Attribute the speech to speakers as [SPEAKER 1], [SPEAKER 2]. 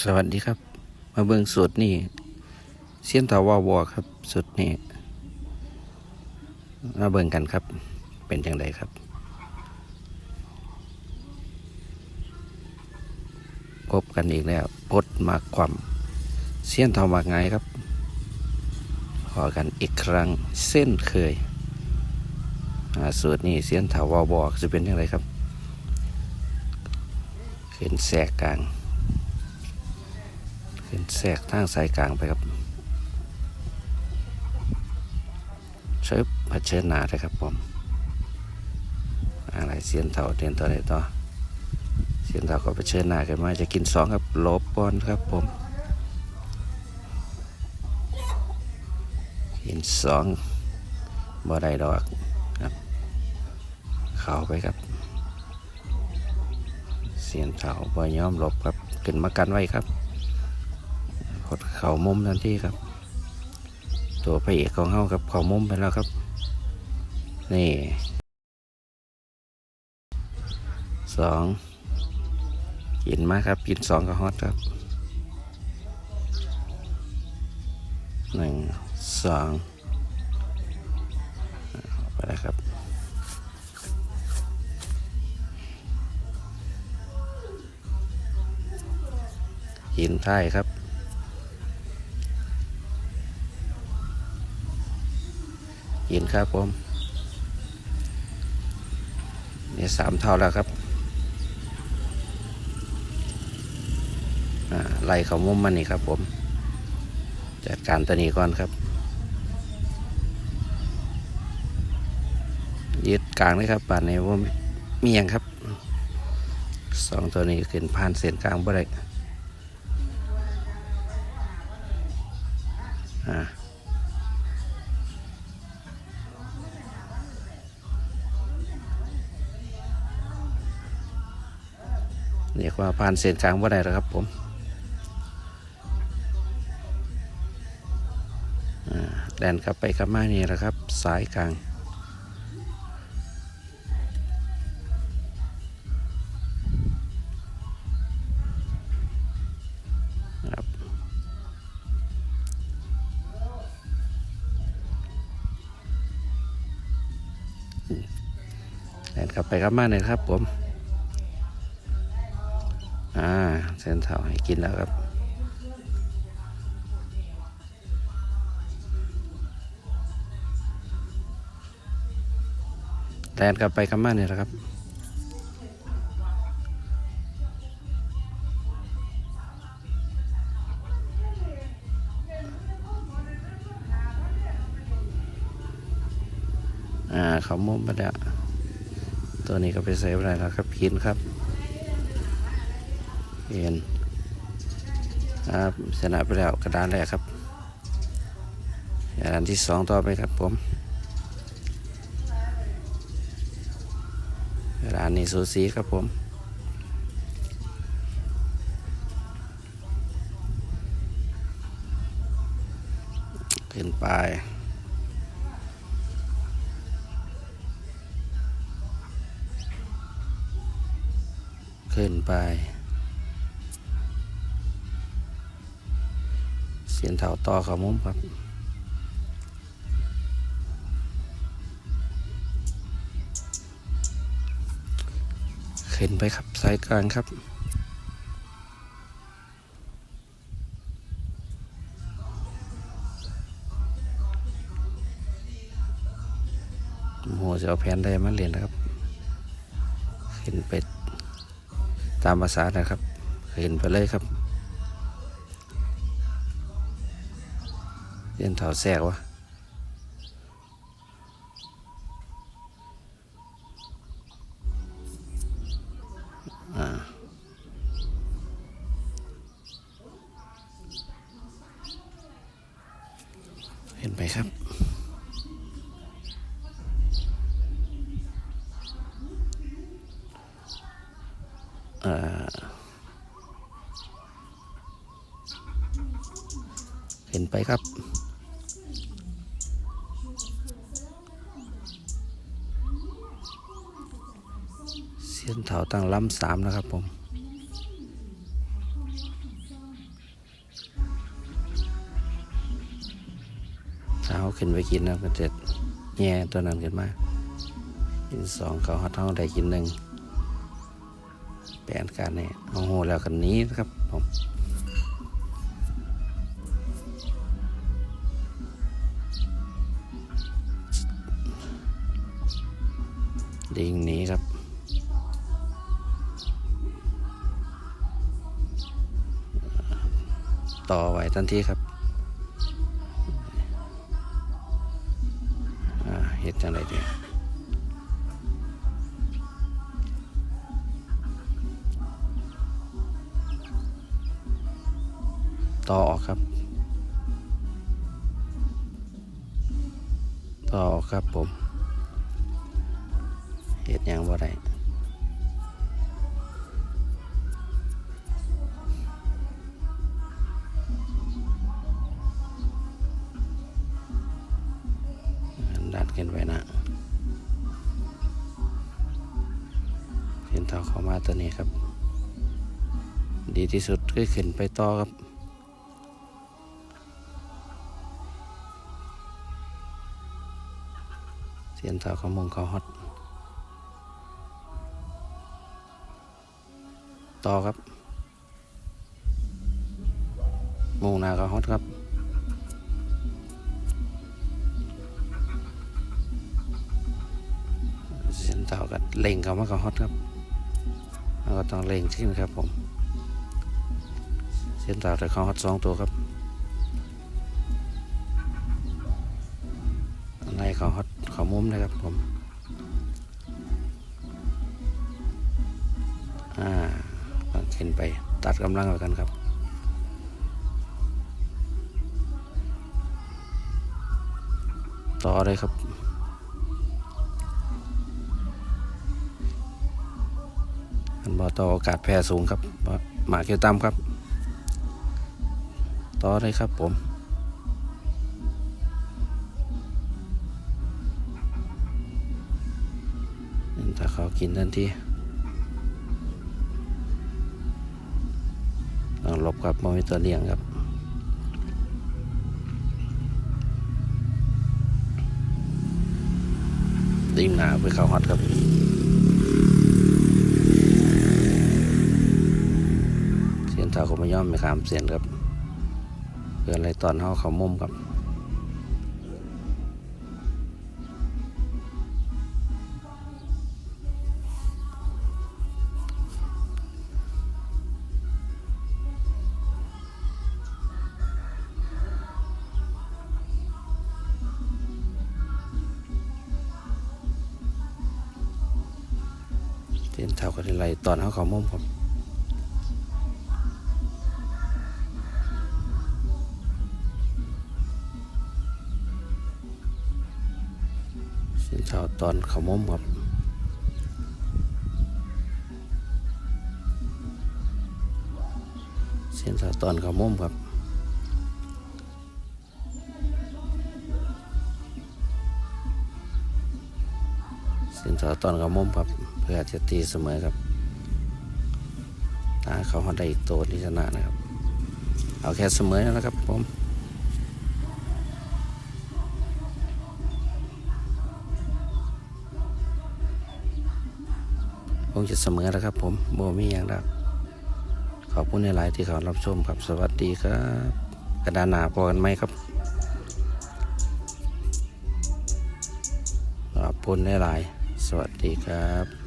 [SPEAKER 1] สวัสดีครับ มาเบิ่งสุดนี่เสียนตาวาวอครับสุดนี่มาเบิ่งกันครับ เป็นอย่างไรครับพบกันอีกแล้วพดมาความเสียนทามากไงครับพอกันอีกครั้งเส้นเคยสูตรนี้เสียนเทาวาวอจะเป็นอย่างไรครับขึ้นแสกกลาง ขึ้นแทรกทางสายกลางไปครับใช้เผชิญหน้าเลยครับผม อะไรเสียนเท่าเรียนต่อไหนต่อเสียนเท่าก็เผชิญหน้ากันมาจะกินสองครับลบบอลครับผมกินสองบ่ได้ดอกครับเข้าไปครับ เสียนเท่าบ่ยอมลบครับขึ้นมากันไว้ครับ ดเข่ามุมทันทีครับ ตัวพระเอกของเฮาครับเข่ามุมไปแล้วครับ นี่สองกินมาครับ กินสองก็ฮอตครับหนึ่งสองไปแล้วครับกินท้ายครับ กินครับผมเนี่ยสามเท่าแล้วครับอ่าไล่เขามุมมันนี่ครับผม จัดการตัวนี้ก่อนครับยึดกลางเลยครับป่านนี้ว่ามีหยังครับสองตัวนี้ขึ้นผ่านเส้นกลางบ่ได้อ่า เรียกว่าผ่านเส้นกลางว่าได้แล้วครับผมแดนกลับไปกลับมานี่แหละครับ สายกลางครับแดนกลับไปกลับมาเนี่ยครับผม เส้นเท้าให้กินแล้วครับแลนกลับไปกลับมาเนี่ยแหละครับอ่าเขามุมไปแล้วตัวนี้ก็ไปใส่อะไรแล้วครับกินครับ เห็นครับชนะไปแล้วกระดานแรกครับกระดานที่สองต่อไปครับผมกระดานนี้สูสีครับผมขึ้นไปขึ้นไป สียนเถาต่อขามุมครับเขึ้นไปครับสายกลางครับโหจะเอาแผนได้มาเรียนนะครับขึ้นไปตามภาษานะครับขึ้นไปเลยครับ เรียนเถาแทรกวะเห็นไหมครับเห็นไปครับ เสียนเถาตั้งล้ำสามนะครับผมเท้าขึ้นไปกินนะก็จ็ดแง่ตัวนั้นขึ้นมากินสองเขาหัดท้องได้กินหนึ่งแปลนการเนี่ยเอาโหแล้วกันนี้นะครับผมดิ่งนี้ครับ ต่อไว้ทันทีครับเฮ็ดจังไรเดียต่อออกครับ ต่อออกครับผมเฮ็ดยังบ่ได้ เข้ามาตัวนี้ครับ ดีที่สุดก็ขึ้นไปต่อครับเสียนเท่าเขามงเขาฮอตต่อครับมงหนาเขาฮอตครับเส้นเต่ากับเล่งเขามากับฮอตครับ แล้วก็ต้องเล่งขึ้นครับผมเส้นตาแต่เขาฮอตสองตัวครับอะไรเขาฮอตเขามุมนะครับผมอ่าขึ้นไปตัดกำลังไปกันครับต่อเลยครับ อันบอต่อโอกาสแพ้สูงครับหมาเกียวตั้มครับ ต่อเลยครับผมถ้าเขากินทันทีต้องหลบครับมมีตัวเลี้ยงครับดิ้งหนาไปเข้าฮอตครับ เสียนเท่าไม่ย่อมไม่ขามเสียนครับเพื่ออะไรตอนเขาเขามุมครับเสียนเท่าก็ได้ไล่ตอนเขาเขามุมครับ เส้นเท้าตอนขามมครับเส้นเท้าตอนขามมครับเส้นเท้าตอนขามมครับ เพื่อจะตีเสมอครับถ้าเขามาได้อีกตัวที่ชนะนะครับ เอาแค่เสมอนะครับผม คงจะเสมอแล้วครับ ผมโบมีอย่างแล้วขอบคุณในหลายที่เขารับชมครับสวัสดีครับ กระดานหนาพอกันไหมครับขอบคุณในหลายสวัสดีครับ